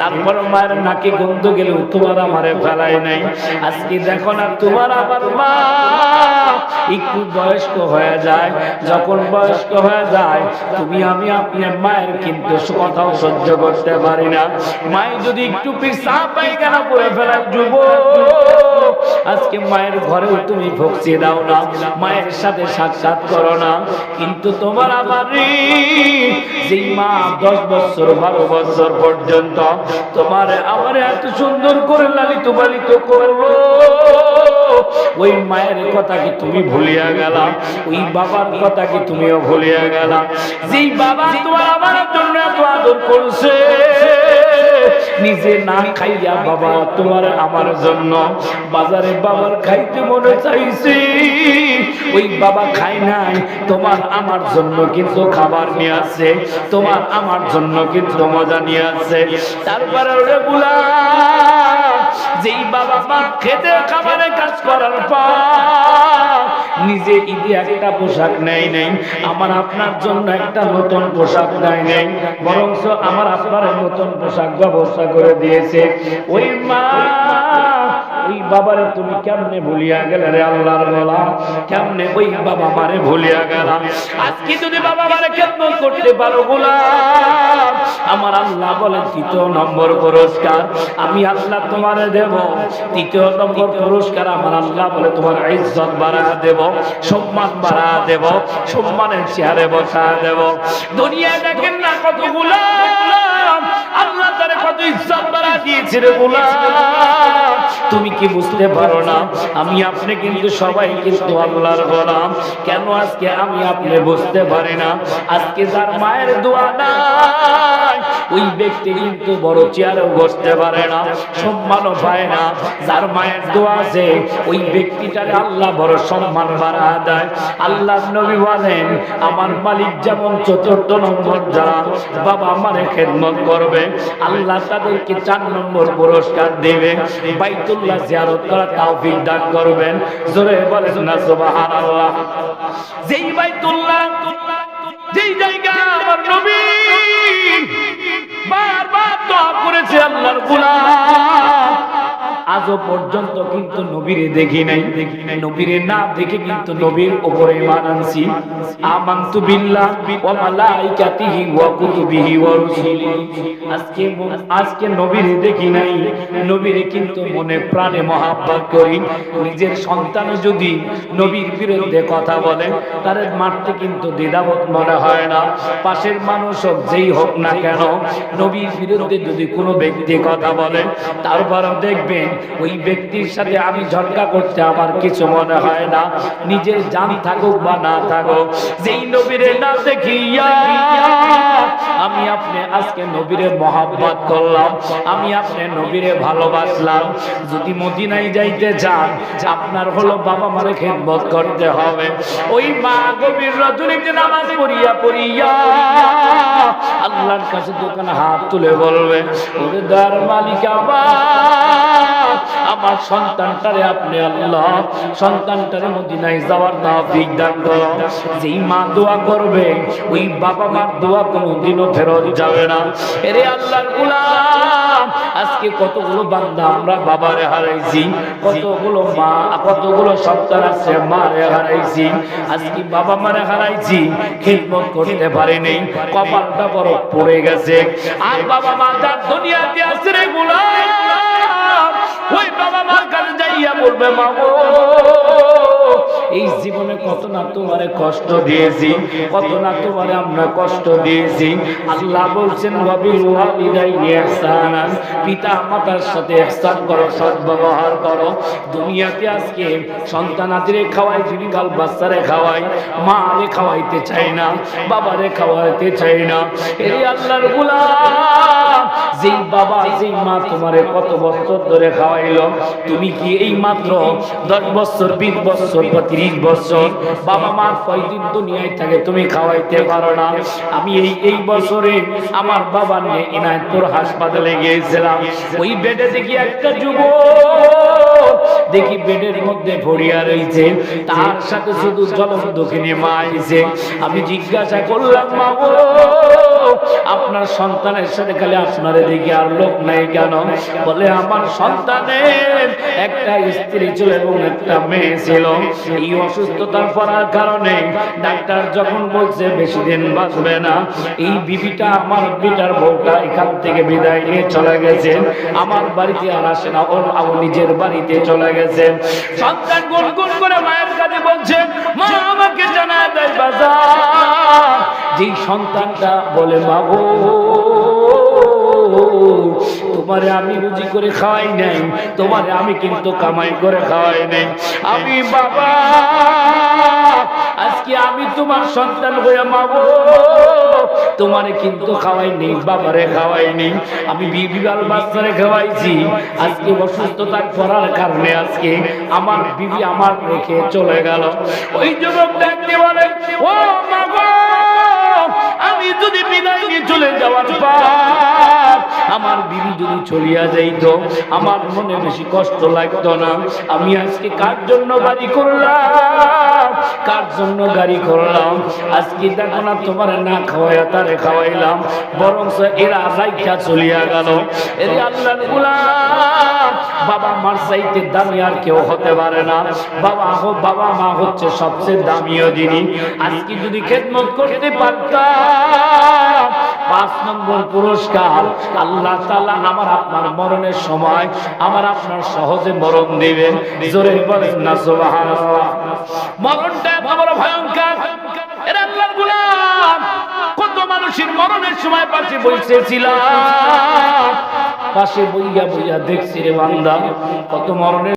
তারপর মায়ের নাকি গন্ধ তোমার ফেলায় নাই। আজকে দেখো না, তোমার আমার মা একটু বয়স্ক হয়ে যায়। যখন বয়স্ক হয়ে যায়, তুমি আমি আপনার মায়ের কিন্তু কথাও সহ্য করতে পারি না। মায়ের যদি একটু পিসা পায়খানা করে ফেলায় যুব আজকে মায়ের ঘরেও তুমি ভক্তি দাও না, মায়ের সাথে সাক্ষাৎ করো না। কিন্তু তোমার আমার যেই মা দশ বছর, বারো বছর পর্যন্ত তোমার আমার এত সুন্দর করে লালিত পালিত করল। ওই মায়ের কথা কি তুমি ভুলিয়া গেলা? ওই বাবার কথা কি তুমিও ভুলিয়া গেলা? যেই বাবা তোমার আমার জন্য এত আদর করছে নিজে না খাইয়া বাবা, তোমার আমার জন্য বাজারে বাবার খাইতে মনে চাইছি। ওই বাবা খাই নাই, তোমার আমার জন্য কিন্তু খাবার নিয়ে আসছে তোমার আমার জন্য কিন্তু মজা নিয়ে আসছে তারপরে ওরে বুলা, যেই বাবা মা খেতে খাবারে কাজ করার পর নিজে ঈদে একটা পোশাক নেয় নেই, আমার আপনার জন্য একটা নতুন পোশাক নেয় নেই বরং আমার আপনার নতুন পোশাক ব্যবস্থা করে দিয়েছে। ওই মা ওই বাবারে তুমি কেমনে ভুলিয়া গেলে রে আল্লাহর গোলাম? কেমনে ওই বাবা মারে ভুলিয়া গেলাম? আজকে যদি বাবা মারে কেমন করতে পারো গোলাম? আমার আল্লাহ বলে তৃতীয় নম্বর পুরস্কার। আমি আল্লাহ তোমারে দেব। তৃতীয় নম্বর পুরস্কার আমার আল্লাহ বলে তোমার ইজ্জত বাড়া দেব, সম্মান বাড়া দেব, সম্মানের চেয়ারে বসা দেব। দুনিয়ায় দেখেন না কত গোলাম? আল্লাহ তারে কত ইজ্জত বাড়া দিয়েছে রে গোলাম। তুমি কি বুঝতে পারো না? আমি আপনি কিন্তু সবাই কিন্তু আল্লাহর গোলাম। কেন আজকে আমি আপনি বুঝতে পারি না? আজকে যার মায়ের দোয়া নাই। ওই ব্যক্তি কিন্তু বড় চেয়ারেও বসতে পারে না, সম্মানও পায় না। যার মায়ের দোয়া আছে, ওই ব্যক্তিটারে আল্লাহ বড় সম্মান বাড়া দেয়। আল্লাহ নবী বলেন, আমার মালিক যেমন চতুর্থ নম্বর যারা বাবা আমারে খেদমত করবে। আল্লাহ তাদেরকে চার নম্বর পুরস্কার দেবে। বাইতুল্লাহ জিয়ারত করা তৌফিক দান করবেন। জোরে বলেন না সুবহানাল্লাহ। যেই বাইতুল্লাহ যেই জায়গা আজও পর্যন্ত কিন্তু নবীরে দেখি নাই। নবীরে না দেখে কিন্তু নবীর উপরে ইমান আনছি। আমানতু বিল্লাহ ওয়া মালাইকাতিহি ওয়া কুতুবিহি ওয়া রুসুলিহি। আজকে আজকে নবীরে দেখি নাই। নবীরে কিন্তু মনে প্রাণে মহাব্বত করি। নিজের সন্তান যদি নবীর বিরুদ্ধে কথা বলে, তার মারতে কিন্তু দ্বিধাবোধ মনে হয় না। পাশের মানুষ হোক, যেই হোক না কেন, নবীর বিরুদ্ধে যদি কোনো ব্যক্তি কথা বলে, তারপরও দেখবেন ওই ব্যক্তির সাথে আমি ঝটকা করতে আমার কিছু মনে হয় না। নিজের জান থাকুক বা না থাকুক, যেই নবীরে না দেখিয়া আমি আপনি আজকে নবীরে মহাব্বত করলাম, আমি আপনি নবীরে ভালোবাসলাম। যদি মদিনায় যাইতে চান, আপনার হলো বাবা মারে খেদমত করতে হবে। ওই মা গভীর রজনীতে নামাজ পড়িয়া পড়িয়া আল্লাহর কাছে দোকানে হাত তুলে বলবে, ওরে দার মালিক আমার সন্তানটারে আপনি আল্লাহ, সন্তানটারে মদিনায় যাওয়ার তৌফিক দান করো যেই মা দোয়া করবে, ওই বাবা মার দোয়া কোনোদিনও ফেরত যাবে না। এরে আল্লাহর গোলাম, আজকে কতগুলো বান্দা আমরা বাবারে হারাইছি, কতগুলো মা, কতগুলো সন্তান আছে মারে হারাইছি। আজকে বাবা মারে হারাইছি, খেদমত করতে পারিনি, কপালটা বড় পড়ে গেছে। আর বাবা মা যার দুনিয়াতে আছে রে গোলাম ওই বাবা মার কাছে যাইয়া বলবে মা এই জীবনে কত না তোমারে কষ্ট দিয়েছি, কত না তোমারে আমরা কষ্ট দিয়েছি। আল্লাহ বলছেন পিতা মাতার সাথে ইহসান করো, সদ্ব্যবহার করো। দুনিয়াতে আজকে সন্তানাদিরে খাওয়াই যদি কাল বাচ্চারে খাওয়াই মা রে খাওয়াইতে চাই না, বাবারে খাওয়াইতে চাই না। এই আল্লাহর গোলাম, যেই বাবা, যেই মা তোমারে কত বছর ধরে খাওয়াইলো, তুমি কি এই মাত্র দশ বছর, বিশ বছর তিরিশ বছর, বাবা মা কয়দিন দুনিয়ায় থাকে তুমি খাওয়াইতে পারো না। আমি এই এই বছরে আমার বাবা নিয়ে ইনায়তপুর হাসপাতালে গিয়েছিলাম। ওই বেডে দেখি একটা যুবক, দেখি বেডের মধ্যে ভরিয়া রয়েছে তার সাথে শুধু জলম দক্ষিণে মা আইছে। আমি জিজ্ঞাসা করলাম, মা আপনার সন্তানের সাথে খালি আপনারে দেখি আর লোক নাই কেন? বলে, আমার সন্তানের একটা স্ত্রী ছিল এবং একটা মেয়ে ছিল। এই অসুস্থতার পড়ার কারণে ডাক্তার যখন বলছে, বেশি দিন বাঁচবে না। এই বিবিটা আমার বিটার বউটা এখান থেকে বিদায় নিয়ে চলে গেছে। আমার বাড়িতে আর আসে না, ওর নিজের বাড়িতে চলে গেছে। সন্তান গুন গুন করে মায়ের কাছে বলছে, মা, আমাকে জানা দেয় বাজার। যেই সন্তানটা বলে, মাগো, তোমারে আমি রুজি করে খাওয়াই নাই, তোমারে আমি কিন্তু কামাই করে খাওয়াই নাই। আমি বাবা, আজকে আমি তোমার সন্তান হয়ে মাগো, তোমারে কিন্তু খাওয়াই নেই, বাবারে খাওয়াই নেই। আমি বিবিবাল বাচ্চারে খাওয়াইছি, আজকে অসুস্থতার পড়ার কারণে আজকে আমার বিবি আমার রেখে চলে গেল। ওই যুবক দেখতে বলে, ও মাগো আমি যদি বিদায় নিয়ে চলে যাওয়ার পর আমার বিবি যদি চলিয়া যাইত, আমার মনে বেশি কষ্ট লাগতো না। আমি আজকে কার জন্য বাড়ি করলাম? কার জন্য গাড়ি করলাম আজকে দেখো না তোমার না খাওয়াইয়া তারে খাওয়াইলাম। বরং এরা রাইখা চলিয়া গেল। বাবা মার চাইতে দামি আর কেউ হতে পারে না। বাবা হো, বাবা মা হচ্ছে সবচেয়ে দামিও জিনিস আজকে যদি খেদমত করতে পারতাম, পাঁচ নম্বর পুরস্কার। আল্লাহ তাআলা আমার আপনার মরণের সময়, আমার আপনার সহজে মরণ দিবেন। জোরে বলেন না, সুবহানাল্লাহ। মরণটা বড় ভয়ঙ্কর। এরা আল্লাহর গোলাম, কত মানুষের মরণের সময় পাশে বসেছিলাম। পাশে বইয়া বইয়া দেখছি রে বান্দা, কত মরণের